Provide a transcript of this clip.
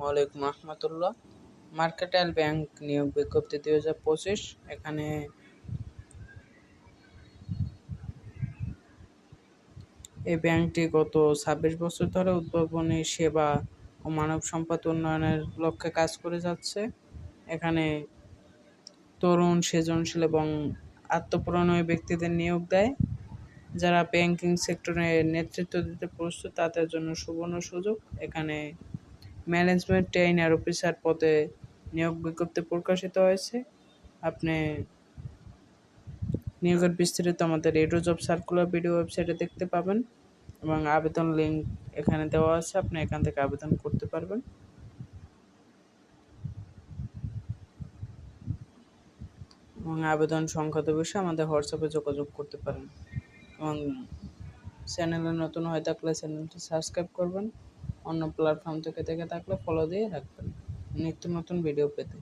ওয়ালাইকুম রহমতুল্লাহ। মার্কেটাইল ব্যাংক নিয়োগ বিজ্ঞপ্তি দুই হাজার পঁচিশ। এখানে এই ব্যাংকটি গত ছাব্বিশ বছর ধরে উদ্ভাবনী সেবা ও মানব সম্পদ উন্নয়নের লক্ষ্যে কাজ করে যাচ্ছে। এখানে তরুণ, সৃজনশীল এবং আত্মপ্রণয় ব্যক্তিদের নিয়োগ দেয়। যারা ব্যাংকিং সেক্টরে নেতৃত্ব দিতে প্রস্তুত, তাদের জন্য সুবর্ণ সুযোগ। এখানে ম্যানেজমেন্ট ট্রেইনার অফিসার পদে নিয়োগ বিজ্ঞপ্তি প্রকাশিত হয়েছে। আপনি নিয়োগের বিস্তারিত আমাদের এডো জব সার্কুলার ভিডিও ওয়েবসাইটে দেখতে পাবেন এবং আবেদন লিঙ্ক এখানে দেওয়া আছে। আপনি এখান থেকে আবেদন করতে পারবেন। এবং আবেদন সংখ্যাত বিষয়ে আমাদের হোয়াটসঅ্যাপে যোগাযোগ করতে পারেন। এবং চ্যানেলে নতুন হয়ে থাকলে চ্যানেলটি সাবস্ক্রাইব করবেন। অন্য প্ল্যাটফর্ম থেকে দেখে থাকলে ফলো দিয়ে রাখবেন। নিত্য নতুন ভিডিও পেতে।